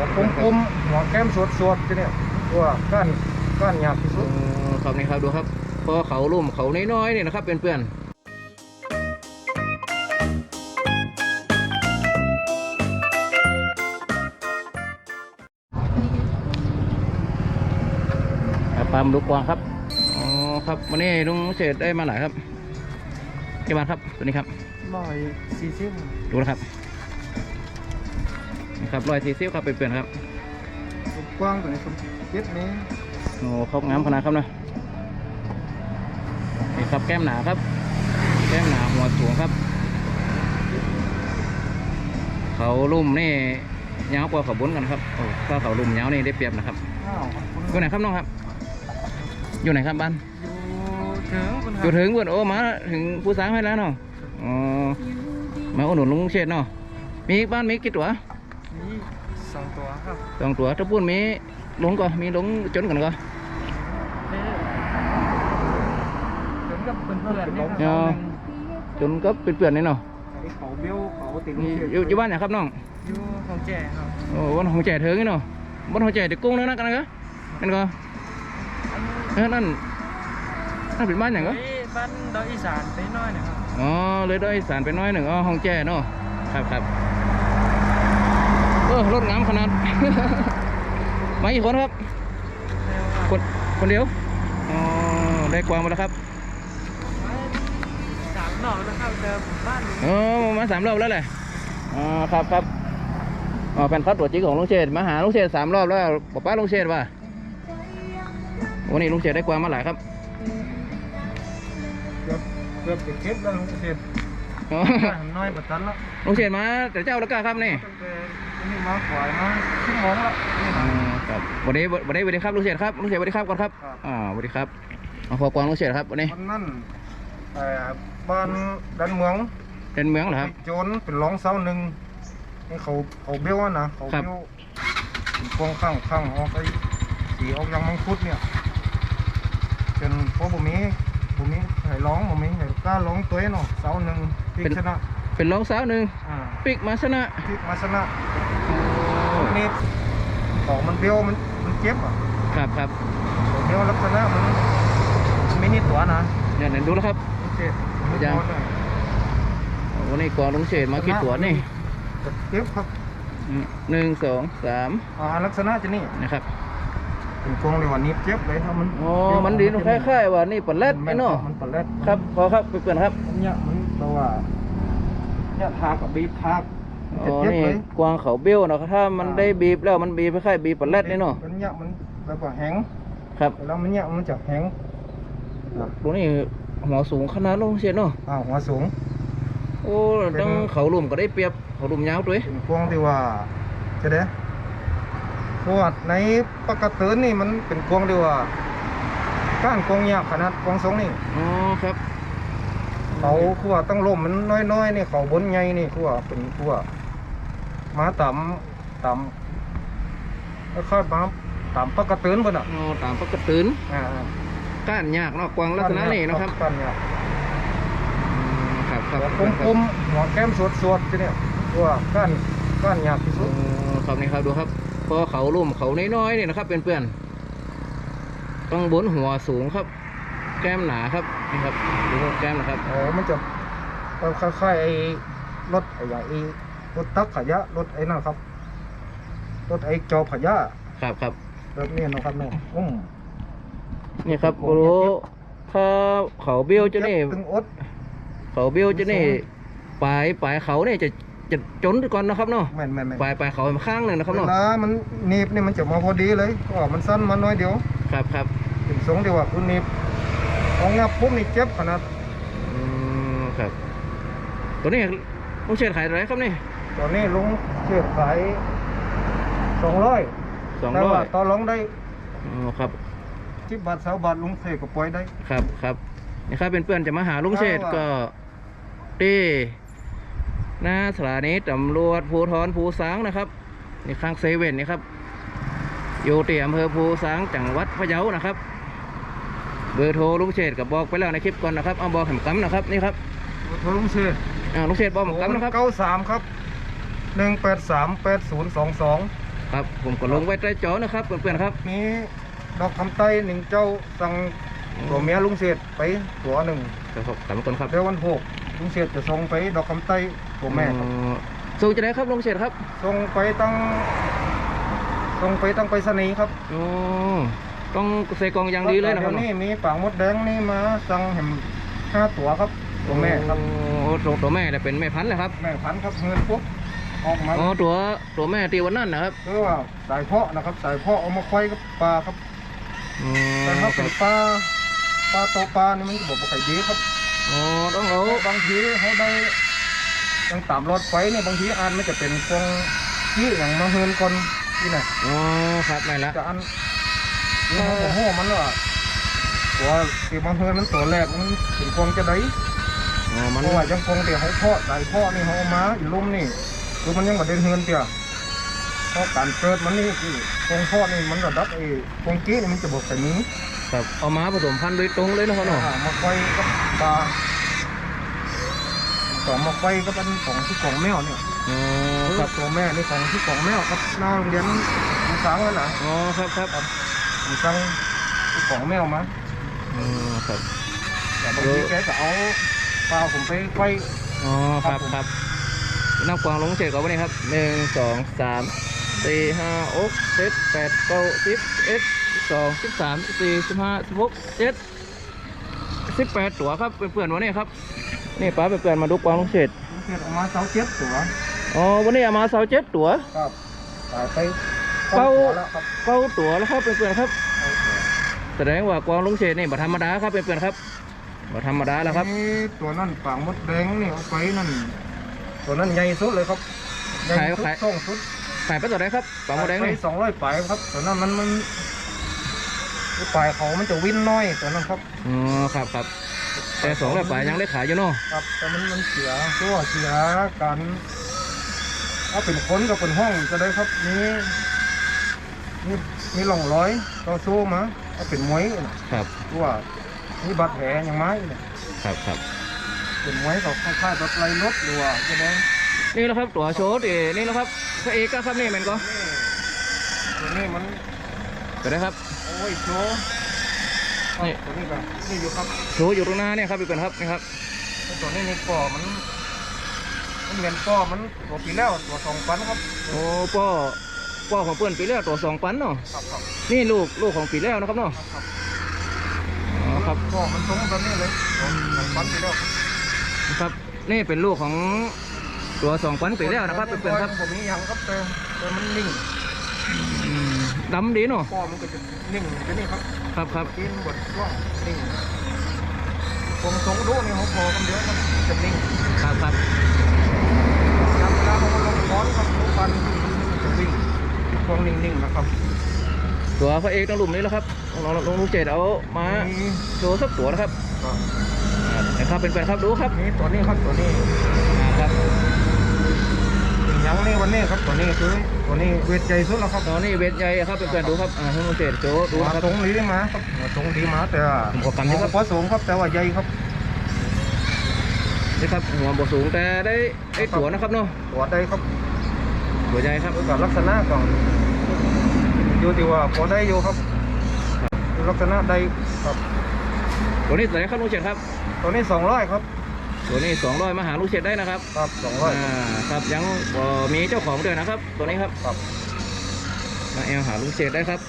ครับหัวกลมๆหัวแก้มสดๆจะเนี่ยตัวก้านก้านหยาบที่สุโอ้ดครับนี่ครับดูครับพอเขาลุ่มเขาน้อยๆเนี่ยนะครับเพื่อนๆอะปลาหมดุกกวางครับ อ๋อ ครับ วันนี้ลุงเศษได้มาหลายครับกี่บาทครับ ตัวนี้ครับร้อยสี่สิบดูนะครับ นี่ครับรอยสีซิ้วครับเพื่อนๆครับกว้างตัวนี้ผมเจ็ดนี้โอ้ครบงามขนาดครับนะนี่ครับแก้มหนาครับ แก้มหนาหัวสูงครับ เขาลุ่มนี่ยาวกว่าเขาบนกันครับโอ้ถ้าเขาลุ่มยาวนี่ได้เปรียบนะครับอ้าวขอบคุณอยู่ไหนครับน้องครับ อยู่ไหนครับบ้านอยู่ถึงคุณอยู่ถึงเพื่อนโอ้มาถึงผู้สาวให้แล้วเนาะอ๋อมาอุดหนุนลุงเชษฐ์เนาะมีบ้านมีกี่ตัวมีส องตัวครับสองตัวถ้าพูดมีหลงก็มีหลงจนกันก็ถึงกับเพื่อนๆนี่เนาะจนก็เป็นเปื่อนนี่เนาะไอ้เขาเบี้ยวเขาติดนี่อยู่อยู่บ้านไหนครับน้องอยู่ของแจครับโอ้วันของแจเถิงนี่เนาะวันของแจเด็กกุ้งแล้วนะกันนะก็นั่นก็เออนั่นนั่นเป็นบ้านอย่างก็บ้านดอยอีสานไปน้อยนะครับอ๋อเลยได้สารไปน้อยหนึ่งอ๋อห้องแจเนาะครับครับเออรถงามขนาด มากี่คนครับ คนคนเดียว อ๋อ ได้กวางมาแล้วครับสามหน่อนะครับเดิมบ้านเออมาสามรอบแล้วแหละอ๋อ ครับครับอ๋อแฟนคลับตัวจริงของลุงเชษฐ์มาหาลุงเชษฐ์สามรอบแล้วบอกป้าลุงเชษฐ์ว่าวันนี้ลุงเชษฐ์ได้กวางมาหลายครับเกือบเกือบจะเก็บแล้วลุงเสร็ จอ๋อน้อยปัดตันแล้วลุงเชษฐ์มาแต่เจ้าแล้วก็ครับนี่ตั้งแต่นี่มาขวายมาชั่วโมงแล้วนี่อ๋นะอครับวันนี้วันนี้สวัสดีครับลุงเชษฐ์ครับลุงเชษฐ์สวัสดีครับก่อนครับครับ อ่าสวัสดีครับเอาพอกวางลุงเชษฐ์ครับวันนี้วันนั้นเอ่อบ้านดันเมืองเป็นเมืองเหรอครับโจรเป็นร้องเสาหนึ่งนี่เขาเขาเบี้ยวอะนะเขาครับ เบี้ยวเป็นกองข้างข้างออกไอ้สีออกยังมังคุดเนี่ยจนพอบุมีบุมีให้ร้องบุมีให้กล้าร้องตัวเนาะเสาหนึ่ง ที่ชนะเป็นรองสาวหนึ่งอ่าปิกมาชนะที่มาชนะนี่ของมันเบี้ยวมันมันเจ็บอะครับครับเบี้ยวลักษณะมันมันไม่นี่ตัวนะเนี่ยเดี๋ยวดูแล้วครับมันเจ็บมันยังโดนอะวันนี้กวางลุงเชษฐ์มาคิดตัวนี่เจ็บครับอืมหนึ่งสองสามอ่าลักษณะจะนี่นะครับเป็นกองเลยว่านี้เจ็บเลยถ้ามันอ๋อมันดีคล้ายๆว่านี่ปลาเล็ดไอ้เนาะมันปลาเล็ดครับพอครับเพื่อนๆครับอันเนี่ย มันตัวว่าเนี่ยทากับบีบทากมันอ๋จะอเจ็บนี่เลยกวางเขาเบี้ยวเนาะถ้ามันได้บีบแล้วมันบีบคล้ายๆบีบปลาเล็ดนี่เนาะมันเนี่ยมันแบบว่าแห้งครับแล้วมันเนี่ยมันจะแห้งอะตรงนี้หัวสูงขนาดลุงเชษฐ์เนาะอ่าหัวสูง โอ้ตั้งเขาลุ่มก็ได้เปรียบเขาลุ่มยาวด้วยเป็นกวางที่ว่าจะเด้เพราะว่าในปกตินี่มันเป็นกวางที่ว่าก้านกวางยากขนาดกวางสงนี่อ๋อครับ เขาคือว่าตั้งลมมันน้อยๆนี่เขาบนใหญ่นี่คือว่าเป็นคือว่ามาต่ำต่ำแล้วค่อยมาต่ำปกติเพิ่นอะอ๋อตามปกติตื่นอ่าก้านยากเนาะกวางลักษณะนี้เนาะครับก้านยากอืมครับครับหัวกลมๆหัวแก้มสดๆจะเนี่ยคือว่าก้านก้านยากที่สุโอ้ดครับนี่ครับดูครับพอเขาลุ่มเขาน้อยๆนี่นะครับเพื่อนๆต้องบนหัวสูงครับ แก้มหนาครับ นี่ครับดูแก้มนะครับโอ้มันจะคล้ายๆไอ้รถไอ้อย่างไอ้รถตักขยะรถไอ้นั่นครับรถไอ้จอบขยะครับครับแบบนี้เนาะครับเนี่ยอืมนี่ครับโอ้โหถ้าเขาเบี้ยวจะนี่เจ็บตึงอดเขาเบี้ยวจะนี่ปลายปลายเขาเนี่ยจะจะจนก่อนนะครับเนาะแม่นแม่นแม่นปลายปลายเขาข้างหนึ่งนะครับเวเนาะลามันหนีบนี่มันจะมาพอดีเลยก็มันสั้นมาน้อยเดียว ครับครับถึงสงเดียวว่าคุณหนีบ ของงับปุ๊บนี่เจ็บขนาดอืมครับ ตัวนี้ต้องเชิดขายเท่าไหรครับนี่ตอนนี้ลุงเชือกขายสองร้อยสองแต่ร้อว่ายต่อรองได้อ๋อครับสิบบาทสาบาทลุงเสกก็ปล่อยได้ ครับครับนี่ครับเป็นเพื่อนๆจะมาหาลุงเชษฐ์ครับก็ที่หน้าสถานีตำรวจภูธรภูสางนะครับนี่ข้างเซเว่นนี่ครับ อยู่ที่อำเภอภูสางจังหวัดพะเยานะครับ เบอร์โทรลุงเชษฐ์กับบอกไปแล้วในคลิปก่อนนะครับเอาบอกแหมกำนะครับนี่ครับโทรลุงเสกอ่าลุงเชษฐ์บอกแหมกำนะครับเก้าสามครับหนึ่งแปดสามแปดศูนย์สองสองครับผมก็ลงไว้ใต้จอนะครับเพื่อนๆครับมีดอกคำไต้หนึ่งเจ้าสั่งตัวเมียลุงเศษไปตัวหนึ่งครับตามคนครับเดี๋ยววันหกลุงเศษจะส่งไปดอกคำไต้ตัวแม่ครับอ๋อส่งจะไหนครับลงเฉดครับส่งไปตั้งส่งไปตั้งไปรษณีย์ครับอ๋อ ต้องใส่กล่องอย่างดีเลยนะครับดี๋วนี่มีปางมดแดงนี่มาสั่งแหมห้าตัวครับตัวแม่ครับโอ้ตัวตัวแม่เนี่ยเป็นแม่พันธุ์นะครับแม่พันธุ์ครับเงินปุ๊บออกมาอ๋อตัวตัวแม่ตีวันนั้นนะครับคือว่าสายเพาะนะครับ สายเพาะเอามาควายกับปลาครับอ๋อแต่ถ้าเป็นปลาปลาโตวปลานี่มันจะบอกว่าไข่ดีครับอ๋อต้องเอาบางทีเขาได้ยังตามรถไฟเนี่ยบางทีอันมันจะเป็นพวงที่อย่างมาเฮินก่อนที่ไหนะอ๋อครับไม่ละจะอัน นี่เขาบอกโหมันว่าตัวที่มาเฮินมันตัวแรกมันถึงพวงจะได้อ๋อมันเพราะว่ายังคงเดี๋ยวเขาเพาะสายเพาะนี่เขาเอามาอยู่ลุ่มนี่คือมันยังมาเดินเฮินเดียวเพราะการเกิดมันนี่คือพวงเพาะนี่มันระดับไอ้พวงกี้นี่มันจะบอกแต่นี้ครับเอามาผสมพันธุ์โดยตรงเลยนะครับเนาะอ่ามาไฟกับปลาสองมาไฟกับอันของที่ของแมวเนี่ยอ๋อคครัรับบตัวแม่นี่ของที่ของแมวครับหน้าโรงเรียนมันสังแล้วนะ อ๋อครับครับ มันสังที่ของแมวมาอ๋อครับแต่บางทีแกจะเอาปลาผมไปไฟอ๋อครับครับผมครับนับกวางลงเฉดก่อนวันนี้ครับหนึ่งสองสามสี่ห้าหกเจ็ดแปดเก้าสิบเอ็ดสิบสองสิบสามสิบสี่สิบห้าสิบหกเจ็ดสิบแปดตัวครับเพื่อนๆวันนี้ครับนี่ป้าเพื่อนๆมาดูกวางลงเฉดเกิดออกมาเสาเจ็ดตัวอ๋อวันนี้เอามาเสาเจ็ดตัวครับตายไป เก้าตัวแล้วครับเก้าตัวแล้วครับเพื่อนๆครับเก้าตัวแสดงว่ากวางลงเฉดนี่บ่ธรรมดาครับเพื่อนๆครับบ่ธรรมดาแล้วครับนี่ตัวนั่นปางมดแดงนี่เอาไปนั่น ตัวนั้นใหญ่สุดเลยครับใหญ่สุดขายส่งสุดขายไปตัวไหนครับปลาหมดแดงนี่สองร้อยปลายครับ ตัวนั้นมันมันคือปลายเขามันจะวิ่นน้อยตัวนั้นครับอ๋อครับครับแต่สองแล้วปลายังได้ขายอยู่เนาะครับแต่มันมันเสียตัวเสียการถ้าเป็นคนกับเป็นห้องจะได้ครับนี่ นี่มีหล่องร้อยต่อสู้มาถ้าเป็นมวยนะครับตัวมีบาดแผลอย่างไม้เนี่ยครับครับเป็นมวยกับคล้ายๆรถไล่รถหรือว่าจะได้นี่แหละครับตัวโชว์ดินี่แหละครับพระเอกก็ครับนี่แมันก็ตัวนี้มันก็ได้ครับโอ้ยโชว์ครับนี่ตัวนี้ก็นี่อยู่ครับโชว์อยู่ตรงหน้าเนี่ยครับพี่เพื่อนครับนี่ครับตัวนี้นี่ก่อมันมันเงินก่อมันตัวปีแล้วตัวสองปันครับโอ้ป้อ ป้อของเพื่อนปีแล้วตัวสองปันเนาะครับครับนี่ลูกลูกของปีแล้วนะครับเนาะครับอ๋อครับก่อมันตรงแบบนี้เลยตัวสองปันปีแล้วครับครับนี่เป็นลูกของตัวสองปันปีแล้วนะครับเพื่อนๆครับผมนี่ยังครับแต่แต่มันนิ่งอืมดำดีเนาะก่อมันก็จะนิ่งจะนี่ครับครับครับกินบดช่วงนิ่งผมสงดูนี่เขาพอกันเยอะครับจะนิ่งครับครับยามเวลาเขามาลงค้อนครับทุกวันจะวิ่ง ช่วงนิ่งๆนะครับ ตัวพระเอกต้องลุมนี้แล้วครับน้องๆลุงเจดเอามานี่โชว์สักตัวนะครับก็อ่านะครับเป็นแฟนครับดูครับนี่ตัวนี้ครับตัวนี้อ่าครับยังนี่วันนี้ครับตัวนี้คือตัวนี้เวทใจสุดแล้วครับตอนนี้เวทใหญ่ครับเป็นแฟนดูครับอ่าให้ลุงเจดโชว์ดูมานะครับตรงนี้มาครับมาตรงดีมาแต่ว่าผมขอกำนี้ครับพอสูงครับแต่ว่าใหญ่ครับนี่ครับหัวบสูงแต่ได้ได้ตัวนะครับเนาะตัวใดครับ ตัวใหญ่ครับกับลักษณะก่อนอยู่ที่ว่าพอได้อยู่ครับดูลักษณะใดครับ ตัวนี้ตัวไหนครับลุงเจดครับ ตัวนี้สองร้อยครับ ตัวนี้สองร้อยมาหาลุงเจดได้นะครับ ครับสองร้อยอ่าครับยังบ่มีเจ้าของด้วยนะครับ ตัวนี้ครับครับมาแอลหาลุงเจดได้ครับ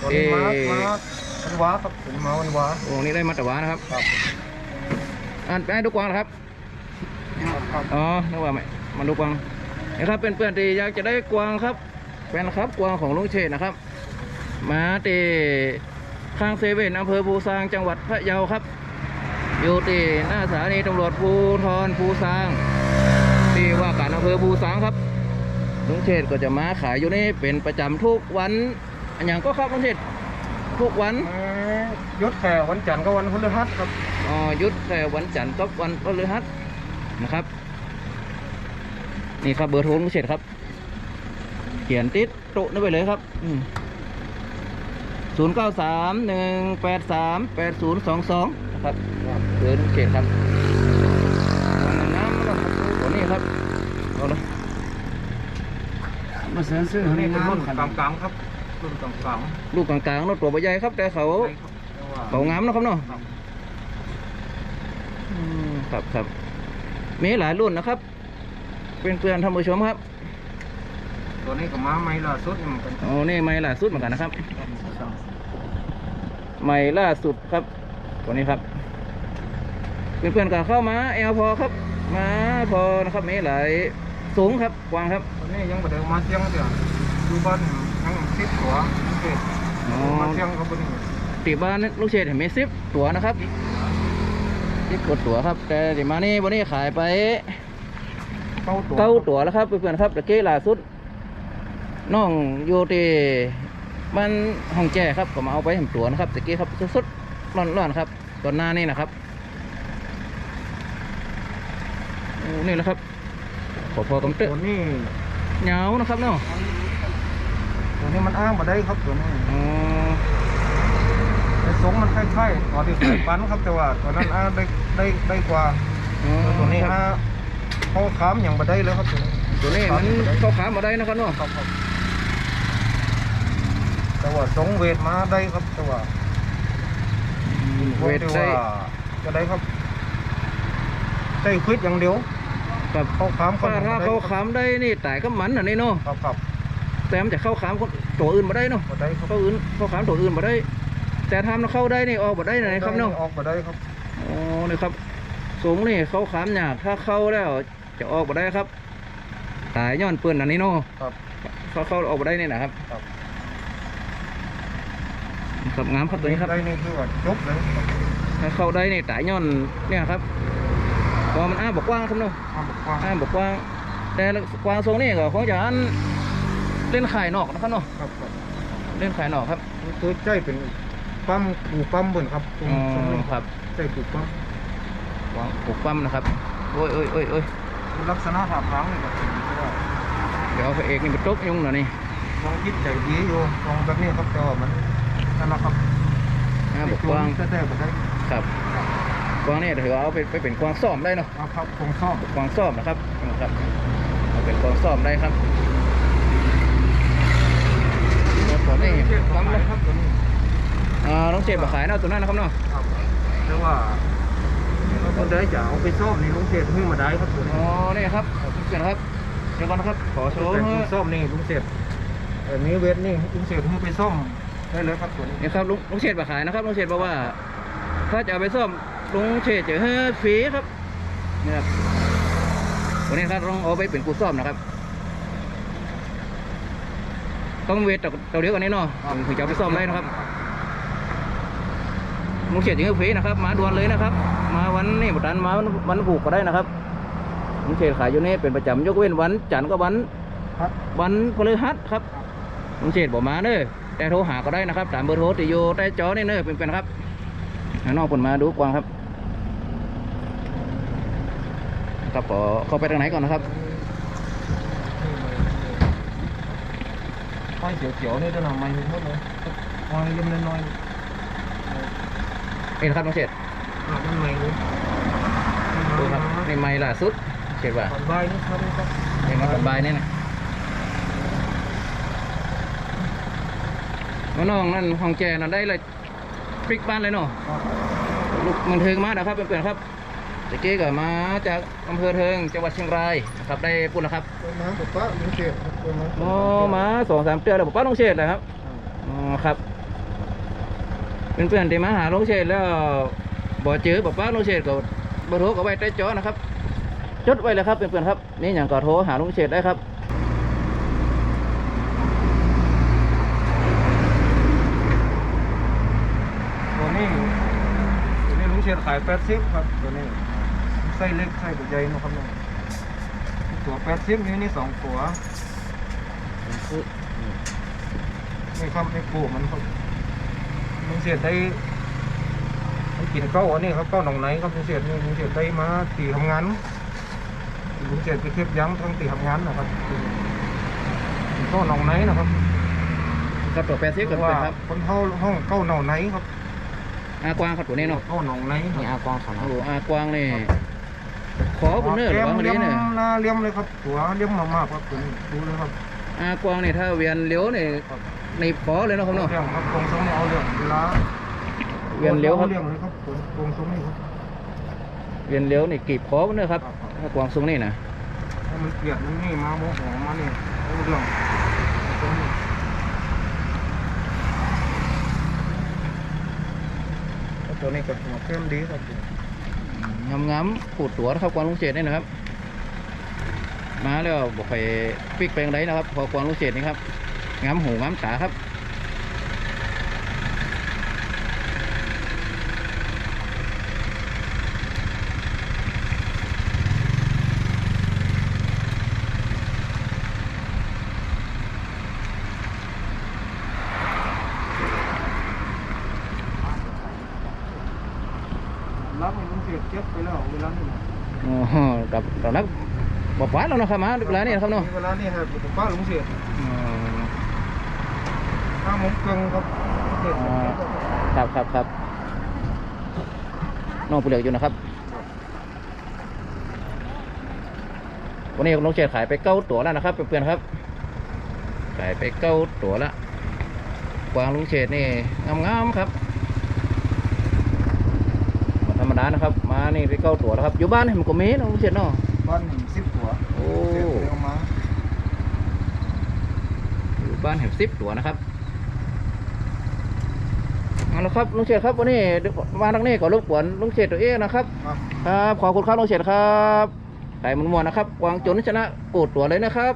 ตัวนี้มาเอ่อมาวันวาครับเป็นมาวันวาวงนี้ได้มาตะวานะครับครับอ่านไปให้ดูกวางนะครับครับ ครับ อ๋อนึกว่าไม่มันดูกวาง นะครับเป็นเพื่อนที่อยากจะได้กวางครับแฟนครับกวางของลุงเชษนะครับ มาตีข้างเซเว่นอำเภอภูซางจังหวัดพะเยาครับ อยู่ที่หน้าสถานีตำรวจภูทรภูซางที่ว่าการอำเภอภูซางครับลุงเชษก็จะมาขายอยู่นี่เป็นประจำทุกวันอันอย่างก็ครับลุงเชษทุกวันเอ่อยศแข่วันจันทร์กับวันพฤหัสครับอ๋อหยุดแค่วันจันทร์กับวันพฤหัสนะครับ นี่ครับเบอร์โทรลุงเฉดครับ เขียนติดโต๊ะนี่ไปเลยครับศูนย์เก้าสามหนึ่งแปดสามแปดศูนย์สองสองนะครับเบอร์ลุงเฉดครับน้ำมันตัวนี้ครับเอาเลยมาเสริมซื้อนนี้เป็นรุ่นขันกลางๆครับรุ่นกลางลูกกลางๆเนาะตัวใบใหญ่ครับ แต่เขาเขางามนะครับเนาะครับครับมีหลายรุ่นนะครับ เป็นเพื่อนท่านผู้ชมครับ ตัวนี้ก็มาไม่ล่าสุดนี่มันเป็นโอ้นี่ไม่ล่าสุดเหมือนกันนะครับครับไม่ล่าสุดครับ ตัวนี้ครับ เพื่อนๆก็เข้ามาเอลพอครับ มาพอนะครับมีหลายสูงครับกว้างครับตัวนี้ยังบ่ได้เอามาเชียงเดียวอยู่บ้านยังสิบตัวโอเคอ๋อมาเชียงเขาบ่ได้ตีบ้านลูกเชษเห็นไหมซิปตัวนะครับซิปกดตัวครับแต่เดี๋ยวมานี่วันนี้ขายไป เก้าตัวเก้าตัวแล้วครับเพื่อนๆครับตะกี้ล่าสุดน้องอยู่ที่มันห้องแจ้ครับก็มาเอาไปเห็นตัวนะครับตะกี้ครับสดๆร้อนๆครับตอนหน้านี่นะครับโอ้นี่แหละครับพอๆกำเตอะตัวนี้เหงานะครับเนาะตัวนี้มันอ้างบ่ได้ครับตัวนี้อ๋อไอ้สงมันคล้ายๆตัวที่ใส่ปันครับแต่ว่าตัวนั้นอ้างได้ได้ได้กว่าอ๋อตัวนี้ครับอ้าง เขาขามอย่างบ่ได้เลยครับตัวนี้ตัวนี้มันเข้าขามาได้นะครับเนาะครับครับแต่ว่าสงเวทมาได้ครับแต่ว่าเวทที่ได้ว่าจะได้ครับได้ควิดอย่างเดียวครับเขาขามถ้าถ้าเขาขามได้นี่แต่ก็มันอะนี่เนาะครับครับแต่มันจะเข้าขามคนตัวอื่นมาได้เนาะบ่ได้ครับเข้าอื่นเข้าขามตัวอื่นมาได้ แต่ทำแล้วเข้าได้นี่ออกมาได้ไหนครับเนาะออกบ่ได้ครับอ๋อนี่ครับสูงนี่เข้าขามยากถ้าเข้าแล้ว จะออกมาได้ครับ ตายย้อนปืนอันนี้เนาะครับเขาเข้าออกมาได้นี่นะครับครับ ครับงามครับตัวนี้ครับได้นี่คือว่าจบเลยถ้าเข้าได้นี่ตายย้อนเนี่ยครับเพอมันอ้าบอกกว้างครับเนาะอ้างบอกว่าอ้าบอกกว้าง แต่กว้างทรงนี่ก็คงจะอันเล่นไข่นอกนะครับเนาะครับครับเล่นไข่นอกครับตัวใจเป็นปั๊มปูปั๊มบนครับตรงอ๋อตรงนี้ครับใจปูปั๊มวางปลูกปั้มนะครับโอ้ยโอ้ยโอ้ยโอ้ย ลักษณะท่าทางนี่ก็ถือว่าเดี๋ยวพระเอกนี่ไปตกยุงหน่อยนี่ลองคิดใจดีอยู่ลองแบบนี้ครับแต่ว่ามันนั่นแหละครับอ่าบอกกว้างแต่แต่บ่ได้ครับกว้างนี่ถือว่าเอาไปไปเป็นกว้างซ่อมได้เนาะเอาครับคงซ่อมกว้างซ่อมนะครับนะครับเอาเป็นกว้างซ่อมได้ครับแล้วตัวนี้เทียบปั๊มเลเลยยครับตัวนี้อ่าน้องเจ็บมาขายเนาะตัวนั้นนะครับเนาะครับแต่ว่า คนใดจะเอาไปซ่อมนี่ลุงเศษเพิ่งมาได้ครับตัวนี้อ๋อนี่ครับเกิดนะครับเดี๋ยวก่อนนะครับขอโชว์แต่ให้ซ่อมนี่ลุงเศษอันนี้เวทนี่ลุงเศษเพิ่งไปซ่อมได้เลยครับตัวนี้นี่ครับลุงลุงเฉดมาขายนะครับลุงเฉดบอกว่า ถ้าจะเอาไปซ่อมลุงเฉดจะให้ฟรีครับนี่ครับวันนี้ครับต้องเอาไปเป็นกูซ่อมนะครับต้องเวทตัวเดียวกันนี้เนาะถึงจะเอาไปซ่อมได้นะครับ ลุงเฉดจะให้ฟรีนะครับ มาด่วนเลยนะครับ มาวันนี้บุตันมาวันวันผูกก็ได้นะครับลุงเฉดขายอยู่นี่เป็นประจำยกเว้นวันจันทร์กับวันครับวันพฤหัสครับลุงเฉดบอกมาเด้อแต่โทรหาก็ได้นะครับตามเบอร์โทรที่อยู่ใต้จอนี่เด้อเป็นๆครับให้น้องคนมาดูกวางครับครับขอเข้าไปทางไหนก่อนนะครับไฟเขียวๆนี่จะนำมาหมดเลยไฟเย็นน้อย นี่นะครับลุงเฉดๆอะมันใหม่เลยดูครับนี่ไม่ล่าสุดเฉดว่าผ่อนใบนี่ครับนี่ครับนี่มาสบายนี่นะน้องนั่นห้องแจนั่นได้เลยพลิกบ้านเลยเนาะครับลูกมันเทิงมานะครับเพื่อนๆครับตะกี้ก็มาจากอำเภอเทิงจังหวัดเชียงรายนะครับได้พูดแล้วครับเป็นน้ำกับป้าลุงเศษครับเป็นน้ำอ๋อมาสองสามเดือนแล้วผมป้าลงเชษนะครับอ๋อครับ เพื่อนๆที่มาหาลงเชษแล้วบ่เจอบอกป้าลงเชษก็เบอร์โทรก็ไว้ใต้จอนะครับ จดไว้เลยครับเพื่อนๆครับ นี่อย่างก็โทรหาลงเชษได้ครับตัวนี้ตัวนี้ลุงเชียนขายแปดสิบครับตัวนี้ไส้เล็กไส้ใหญ่นะครับเนี่ยตัวแปดสิบนี่นี่สองตัวนี่ครับนี่ปูมันครับลุง เชียนได้มันกินข้าวอันนี้ครับข้าวหนองไหนครับลุงเชียนนี่ลุงเชียนได้มาตีทำงานลุงเชียนไปเก็บยั้งทั้งตีทำงานนะครับข้าวหนองไหนนะครับครับตัวแปดสิบกับว่าเป็นครับคนเข้าห้องเข้าหนองไหนครับอากวางครับตัวนี้เนาะเข้าหนองไหนครับนี่อากวางขันโอ้โหอากวางนี่ขอบุญเนอร์หรือว่าเลี้เลี้ยยมเนี่ยหน้าเลี้ยมเลยครับหัวเลี้ยมมากๆครับตัวนี้ดูเลยครับอากวางนี่ถ้าเวียนเลี้ยวนี่ ในพอเลยเนาะครับเนาะเรื่องครับกรงทรงเอาเรื่องเวลาเวียนเลี้ยวครับอาเรื่องเลยครับกรงกรงทรงนี่ครับ เวียนเลี้ยวนี่กีบคอมันเนอะครับครับถ้ากวางทรงนี่นะถ้ามันเกลียดมันนี่มาโมโหมาเนี่ยเอาเรื่องตรงนี้แล้วตัวนี้ก็หัวเข้มดีครับงามงามๆปูดตัวนะครับกวางลุงเจดนี่นะครับ มาแล้วบอกไปปิกแปลงไรนะครับพอกวางลุงเจดนี่ครับ งามหูงามตาครับรับให้มันเสียเจ็บไปแล้วเวลานี่นะอ๋อกับตอนนักบอกว่าแล้วนะครับมาเวลานี่นะครับเนาะเวลานี่ครับผมป้าลุงเสียอืม ห้าโมงเกินครับเสียอ๋อครับครับครับน้องผู้เหลือกอยู่นะครับ วันนี้น้องเจดขายไปเก้าตัวแล้วนะครับเพื่อนๆครับ ขายไปเก้าตัวละกวางลุงเฉดนี่งามๆครับบ่ธรรมดานะครับ มานี่ไปเก้าตัวแล้วครับ อยู่บ้านนี่มันก็มีเนาะลุงเฉดเนาะบ้านหนึ่งสิบหัวโอ้เสียเร็วมาอยู่บ้านเห็นสิบตัวนะครับ เอาละครับลุงเฉดครับวันนี้มาทางนี้ก็รบกวนลุงเฉดตัวเองนะครับครับครับขอบคุณครับลุงเฉดครับไก่มันมวนๆนะครับกวางจนชนะปูดตัวเลยนะครับ